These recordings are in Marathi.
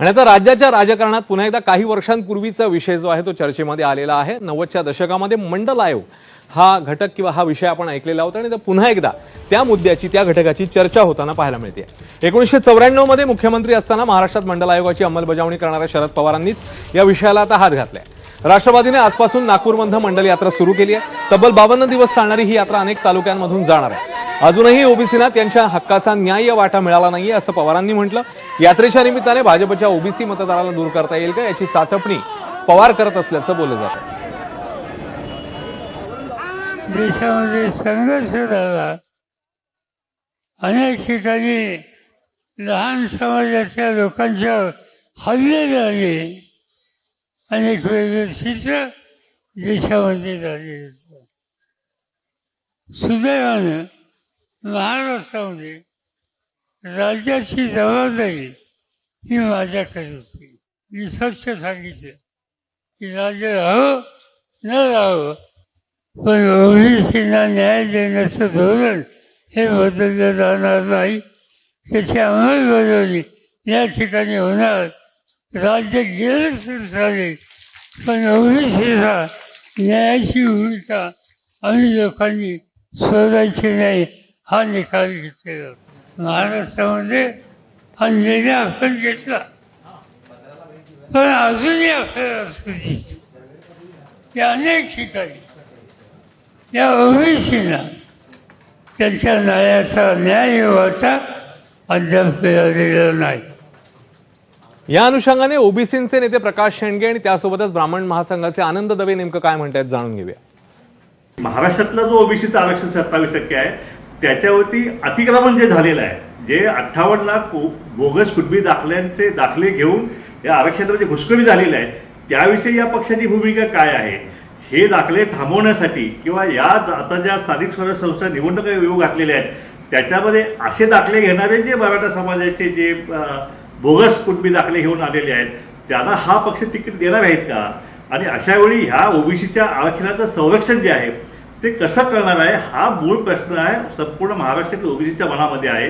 आणि आता राज्याच्या राजकारणात पुन्हा एकदा काही वर्षांपूर्वीचा विषय जो आहे तो चर्चेमध्ये आलेला आहे. नव्वदच्या दशकामध्ये मंडल आयोग हा घटक किंवा हा विषय आपण ऐकलेला होता आणि पुन्हा एकदा त्या मुद्द्याची त्या घटकाची चर्चा होताना पाहायला मिळते. एकोणीसशे चौऱ्याण्णवमध्ये मुख्यमंत्री असताना महाराष्ट्रात मंडल आयोगाची अंमलबजावणी करणाऱ्या शरद पवारांनीच या विषयाला आता हात घातलाय. राष्ट्रवादीने आजपासून नागपूरमधून मंडल यात्रा सुरू केली आहे. तब्बल बावन्न दिवस चालणारी ही यात्रा अनेक तालुक्यांमधून जाणार आहे. अजूनही ओबीसींना त्यांच्या हक्काचा न्याय्य वाटा मिळाला नाहीये असं पवारांनी म्हटलं. यात्रेच्या निमित्ताने भाजपच्या ओबीसी मतदाराला दूर करता येईल का याची चाचपणी पवार करत असल्याचं बोललं जातं देशामध्ये संघर्ष झाला. अनेक ठिकाणी लहान समाजाच्या लोकांच्या हल्ले झाले. अनेक वेगवेगळे चित्र देशामध्ये झाले. सुदैवानं महाराष्ट्रामध्ये राज्याची जबाबदारी ही माझ्याकडे होती. मी स्वच्छ सांगितलं की राज्य राहावं न राहावं पण ओबीसींना न्याय देण्याचं धोरण हे बदललं जाणार नाही. त्याची अंमलबजावणी या ठिकाणी होणार. राज्य गेलंच झाले पण ओबीसीचा न्यायाची भूमिका आम्ही लोकांनी शोधायची नाही. हा निकाल घेतलेला होता. महाराष्ट्रामध्ये हा निर्णय आपण घेतला. पण अजूनही आपल्याला सुधी या अनेक ठिकाणी. या ओबीसीना त्यांच्या न्यायाचा न्याय वाटा अद्याप मिळालेला नाही. या अनुषंगाने ओबीसीचे नेते प्रकाश शेंडगे आणि त्यासोबतच ब्राह्मण महासंघाचे आनंद दवे नेमकं काय म्हणतायत जाणून घेऊया. महाराष्ट्रातला जो ओबीसीचं आरक्षण सत्तावीस टक्के आहे त्याच्यावरती अतिक्रमण जे झालेलं आहे जे अठ्ठावन्न लाख बोगस कुटबी दाखल्यांचे दाखले घेऊन या आरक्षणामध्ये घुसखोरी झालेली आहे त्याविषयी या पक्षाची भूमिका काय आहे? हे दाखले थांबवण्यासाठी किंवा या आता ज्या स्थानिक स्वराज्य संस्था निवडणुका येऊ घातलेल्या आहेत त्याच्यामध्ये असे दाखले घेणारे जे मराठा समाजाचे जे बोगस कुटबी दाखले घेऊन आलेले आहेत त्यांना हा पक्ष तिकीट देणार आहेत का? आणि अशा वेळी ह्या ओबीसीच्या आरक्षणाचं संरक्षण जे आहे ते कसं करणार आहे हा मूळ प्रश्न आहे संपूर्ण महाराष्ट्रातील ओबीसीच्या मनामध्ये आहे.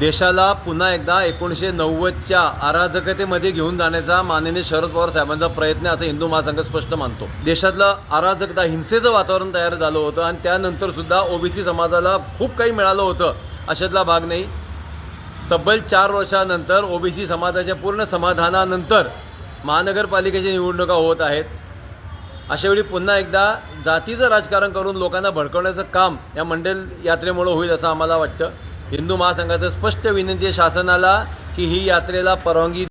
देशाला पुन्हा एकदा एकोणीसशे नव्वदच्या अराजकतेमध्ये घेऊन जाण्याचा माननीय शरद पवार साहेबांचा प्रयत्न असं हिंदू महासंघ स्पष्ट मानतो. देशातलं अराजकता हिंसेचं वातावरण तयार झालं होतं आणि त्यानंतर सुद्धा ओबीसी समाजाला खूप काही मिळालं होतं अशातला भाग नाही. तब्बल चार वर्षानंतर ओबीसी समाजाच्या पूर्ण समाधानानंतर महानगरपालिकेच्या निवडणुका होत आहेत. अशावेळी पुन्हा एकदा जातीचं राजकारण करून लोकांना भडकवण्याचं काम या मंडल यात्रेमुळे होईल असं आम्हाला वाटतं. हिंदू महासंघाचं स्पष्ट विनंती आहे शासनाला की ही यात्रेला परवानगी